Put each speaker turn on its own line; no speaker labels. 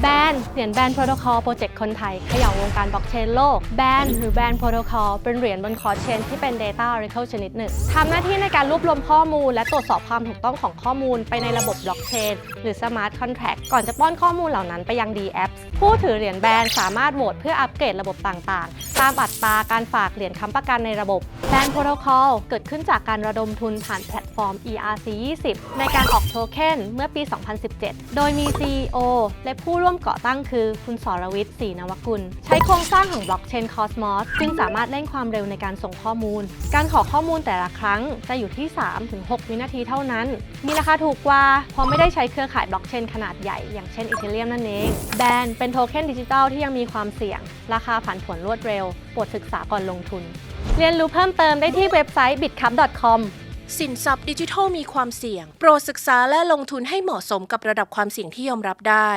แบนเหรียญแบนโปรโตคอลโปรเจกต์คนไทยเขย่าวงการบล็อกเชนโลกแบนหรือแบนโปรโตคอลเป็นเหรียญบนคอร์เชนที่เป็น Data Oracle ชนิดหนึ่งทำหน้าที่ในการรวบรวมข้อมูล และตรวจสอบความถูกต้องของข้อมูลไปในระบบบล็อกเชนหรือ Smart Contract ก่อนจะป้อนข้อมูลเหล่านั้นไปยัง D a p p ผู้ถือเหรียญแบนสามารถโหวตเพื่ออัปเกรดระบบต่างๆ ตามอัตราการฝากเหรียญค้ำประกันในระบบแบนโปรโตคอลเกิดขึ้นจากการระดมทุนผ่านแพลตฟอร์ม ERC20 ในการออกโทเค็นเมื่อปี 2017 โดยมี CEO และผู้ร่ว่วมก่อตั้งคือ คุณสรวิทย์ศรีนวกุล ใช้โครงสร้างของบล็อกเชน Cosmos จึงสามารถเร่งความเร็วในการส่งข้อมูล การขอข้อมูลแต่ละครั้งจะอยู่ที่ 3-6 วินาทีเท่านั้น มีราคาถูกกว่า เพราะไม่ได้ใช้เครือข่ายบล็อกเชนขนาดใหญ่อย่างเช่นอีเทเรียมนั่นเอง แบนเป็นโทเค็นดิจิทัลที่ยังมีความเสี่ยง ราคาผันผวนรวดเร็วโปรดศึกษาก่อนลงทุน เรียนรู้เพิ่มเติมได้ที่เว็บไซต์ bitcup.com
สินทรัพย์ดิจิทัลมีความเสี่ยง โปรดศึกษาและลงทุนให้เหมาะสมกับระดับความเสี่ยงที่ยอมรับได้